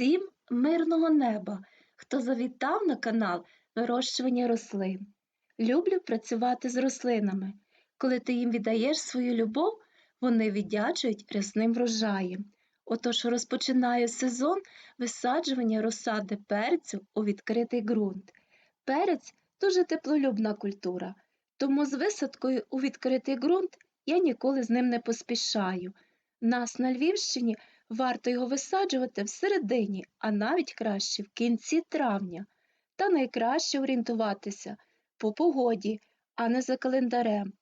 Всім мирного неба, хто завітав на канал вирощування рослин. Люблю працювати з рослинами. Коли ти їм віддаєш свою любов, вони віддячують рясним врожаєм. Отож розпочинаю сезон висаджування розсади перцю у відкритий ґрунт. Перець дуже теплолюбна культура, тому з висадкою у відкритий ґрунт я ніколи з ним не поспішаю. Нас на Львівщині Варто його висаджувати всередині, а навіть краще в кінці травня. Та найкраще орієнтуватися по погоді, а не за календарем.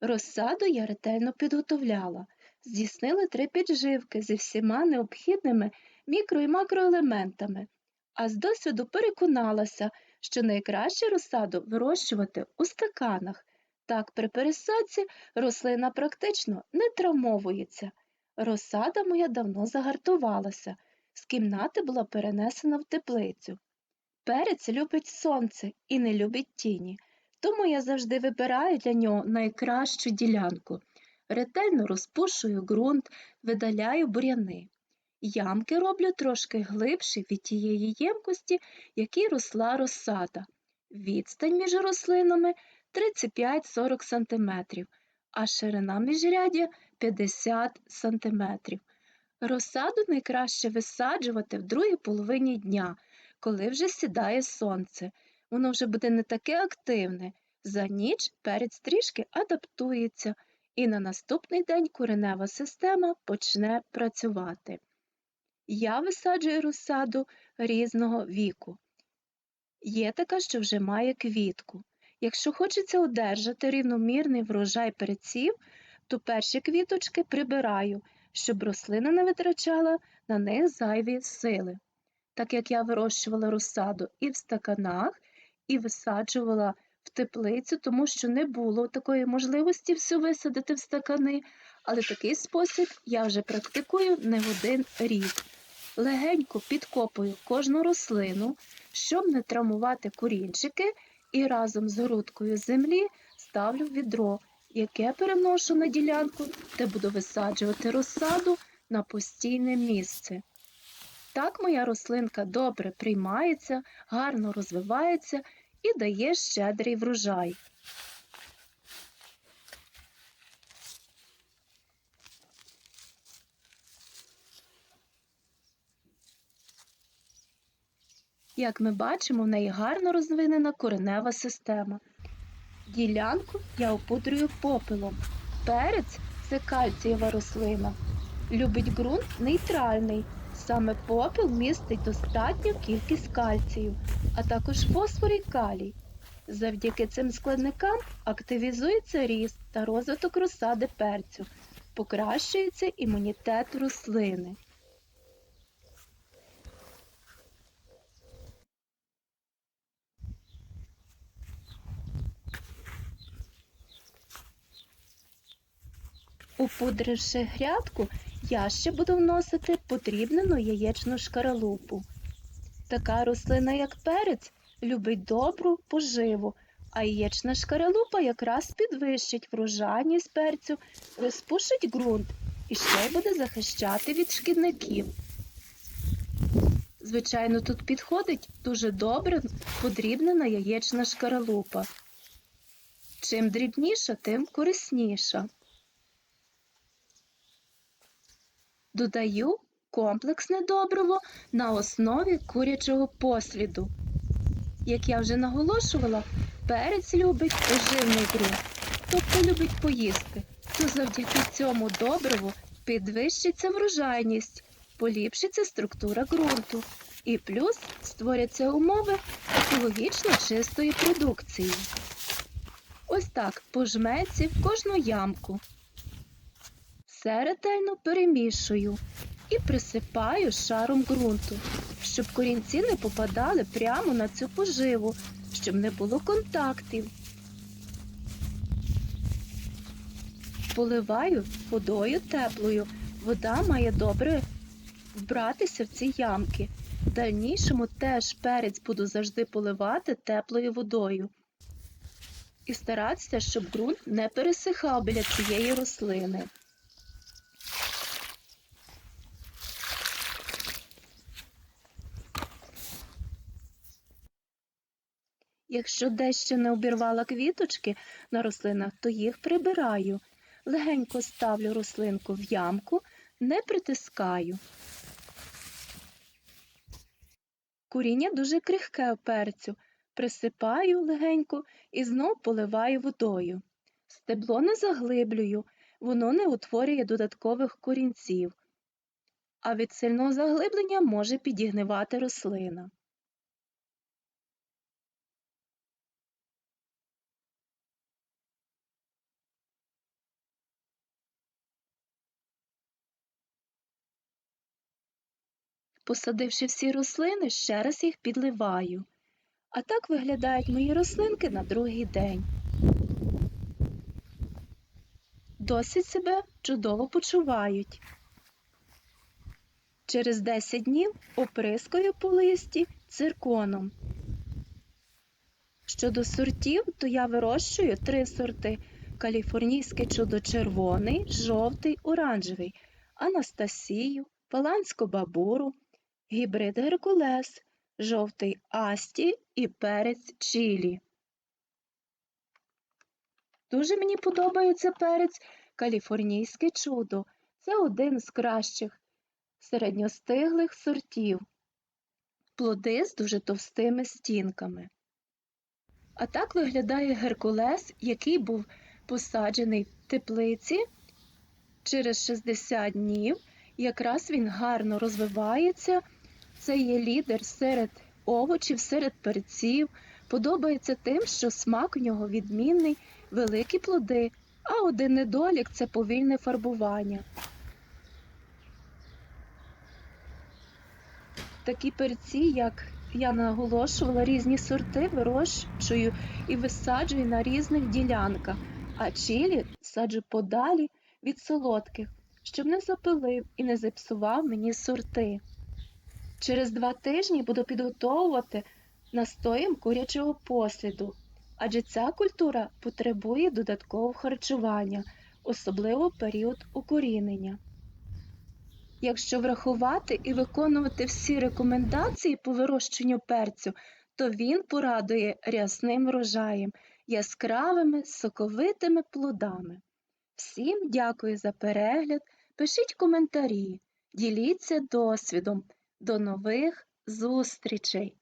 Розсаду я ретельно підготовляла, здійснила три підживки зі всіма необхідними мікро і макроелементами, а з досвіду переконалася, що найкраще розсаду вирощувати у стаканах. Так при пересадці рослина практично не травмовується. Розсада моя давно загартувалася, з кімнати була перенесена в теплицю. Перець любить сонце і не любить тіні, тому я завжди вибираю для нього найкращу ділянку. Ретельно розпушую ґрунт, видаляю буряни. Ямки роблю трошки глибші від тієї ємкості, якій росла розсада. Відстань між рослинами 35-40 см, а ширина міжряддя 50 см. Розсаду найкраще висаджувати в другій половині дня, коли вже сідає сонце. Воно вже буде не таке активне. За ніч перець трішки адаптується, і на наступний день коренева система почне працювати. Я висаджую розсаду різного віку. Є така, що вже має квітку. Якщо хочеться одержати рівномірний врожай перців, то перші квіточки прибираю, щоб рослина не витрачала на них зайві сили. Так як я вирощувала розсаду і в стаканах, і висаджувала в теплицю, тому що не було такої можливості всю висадити в стакани, але такий спосіб я вже практикую не один рік. Легенько підкопую кожну рослину, щоб не травмувати корінчики, і разом з грудкою землі ставлю відро, яке переношу на ділянку, де буду висаджувати розсаду на постійне місце. Так моя рослинка добре приймається, гарно розвивається і дає щедрий врожай. Як ми бачимо, в неї гарно розвинена коренева система. Ділянку я опудрюю попелом. Перець це кальцієва рослина. Любить ґрунт нейтральний. Саме попіл містить достатню кількість кальцію, а також фосфор і калій. Завдяки цим складникам активізується ріст та розвиток розсади перцю, покращується імунітет рослини. Упудривши грядку, я ще буду вносити потрібнену яєчну шкаралупу. Така рослина, як перець, любить добру поживу, а яєчна шкаралупа якраз підвищить врожайність перцю, розпушить ґрунт і ще й буде захищати від шкідників. Звичайно, тут підходить дуже добре подрібнена яєчна шкаралупа. Чим дрібніша, тим корисніша. Додаю комплексне добриво на основі курячого посліду. Як я вже наголошувала, перець любить поживний ґрунт, тобто любить поїсти, то завдяки цьому добриву підвищиться врожайність, поліпшиться структура ґрунту і плюс створяться умови екологічно чистої продукції. Ось так по жменці в кожну ямку. Все ретельно перемішую і присипаю шаром ґрунту, щоб корінці не попадали прямо на цю поживу, щоб не було контактів. Поливаю водою теплою. Вода має добре вбратися в ці ямки. В дальнішому теж перець буду завжди поливати теплою водою. І старатися, щоб ґрунт не пересихав біля цієї рослини. Якщо дещо не обірвала квіточки на рослинах, то їх прибираю. Легенько ставлю рослинку в ямку, не притискаю. Коріння дуже крихке перцю. Присипаю легенько і знов поливаю водою. Стебло не заглиблюю, воно не утворює додаткових корінців, а від сильного заглиблення може підігнивати рослина. Посадивши всі рослини, ще раз їх підливаю. А так виглядають мої рослинки на другий день. Досить себе чудово почувають. Через 10 днів оприскую по листі цирконом. Щодо сортів, то я вирощую три сорти: каліфорнійський чудо червоний, жовтий, оранжевий, Анастасію, паланську бабуру, гібрид Геркулес, жовтий Асті і перець чилі. Дуже мені подобається перець каліфорнійське чудо. Це один з кращих середньостиглих сортів. Плоди з дуже товстими стінками. А так виглядає геркулес, який був посаджений в теплиці через 60 днів. Якраз він гарно розвивається. Це є лідер серед овочів, серед перців. Подобається тим, що смак у нього відмінний, великі плоди, а один недолік це повільне фарбування. Такі перці, як я наголошувала, різні сорти вирощую і висаджую на різних ділянках, а чилі саджу подалі від солодких, щоб не запилив і не зіпсував мені сорти. Через два тижні буду підготовувати настоєм курячого посліду, адже ця культура потребує додаткового харчування, особливо період укорінення. Якщо врахувати і виконувати всі рекомендації по вирощенню перцю, то він порадує рясним врожаєм, яскравими соковитими плодами. Всім дякую за перегляд, пишіть коментарі, діліться досвідом. До нових зустрічей!